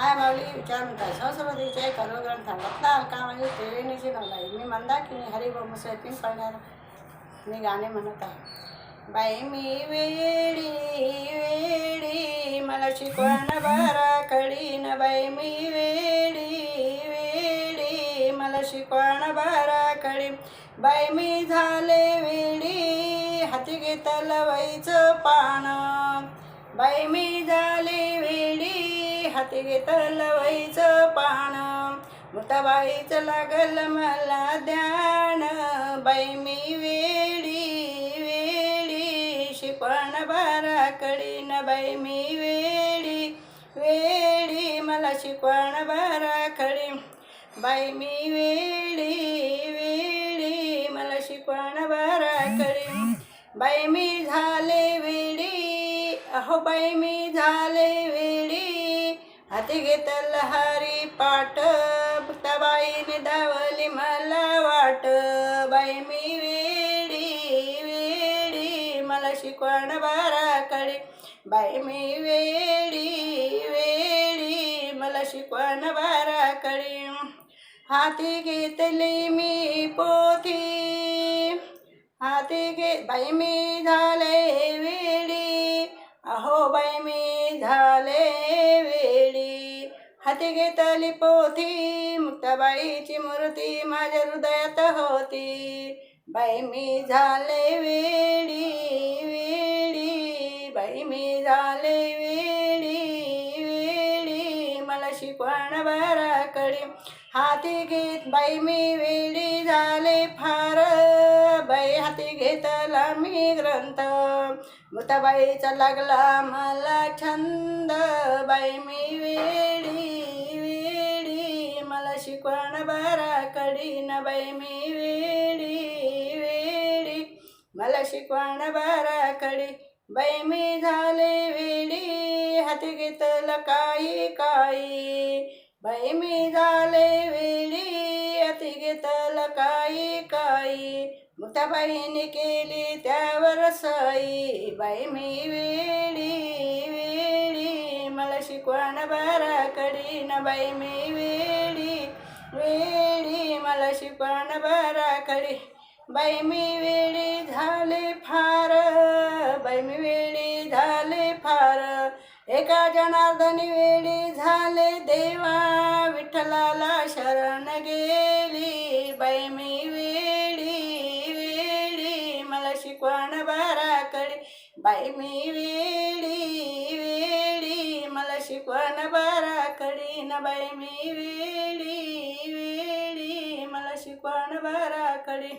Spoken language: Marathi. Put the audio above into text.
माय माऊली विचार म्हणतात संस्कृतीचे करुग्रंथ अलका म्हणजे त्रिवेणीची नवलाई मी मंदाकिनी हरिभ मुसळतीन पडणार मी गाणे म्हणत आहे. बाई मी वेडी वेडी मला शिकवण बारा कडीन बाई मी वेडी वेडी मला शिकवण बारा कडी बाई मी झाले वेडी हाती घेतलं वयचं पान. बाई मी झाले वेडी हाती घेतलं वैचं पाण मुताबाईचं लागल मला ध्यान. बाई मी वेडी वेडी शिकवण बारा कडीन बाई मी वेडी वेडी मला शिकवण बारा कडी बाई मी वेडी वेडी मला शिकवण बारा कडी बाई मी झाले वेडी अहो बाई मी झाले वेडी. हाती घेतल हरी पाट बाईने धावली मला वाट. बाई मी वेडी वेडी मला शिकवण बाराकडे बाई मी वेडी वेडी मला शिकवण बाराकडे हाती घेतली मी पोथी. हाती घे बाई मी झाले वेडी. अहो बाई मी झाले हाती घेतली पोथी मुक्ताबाईची मूर्ती माझ्या हृदयात होती. बाई मी झाले वेडी वेडी. बाई मी झाले वेडी वेडी. मला शिकवण बाराकडे हाती घेत बाई मी वेडी झाले फार. बाई हाती घेतला मी ग्रंथ मुताबाईचा लागला मला छंद. बाई मी वेळी शिकवण बारा बाई मी वेडी वेडी मला शिकवण बारा कडी बाई मी झाले वेडी हाती घेतलं काही काही बाई मी झाले वेडी हाती घेतलं काही काही मुताबाईने केली त्यावर साई बाई मी वेडी वेडी मला शिकवण बारा कडीन बाई मी वेडी वेडी मला शिकवण बारा कडी बाई मी वेडी झाले फार बाई मी वेडी झाले फार. एका जनार्दनी वेळी झाले देवा विठ्ठलाला शरण गेली. बाई मी वेडी वेडी मला शिकवण बारा कडे बाई मी वेडी वेडी मला शिकवण बारा कडी न बाई मी वेडी वेडी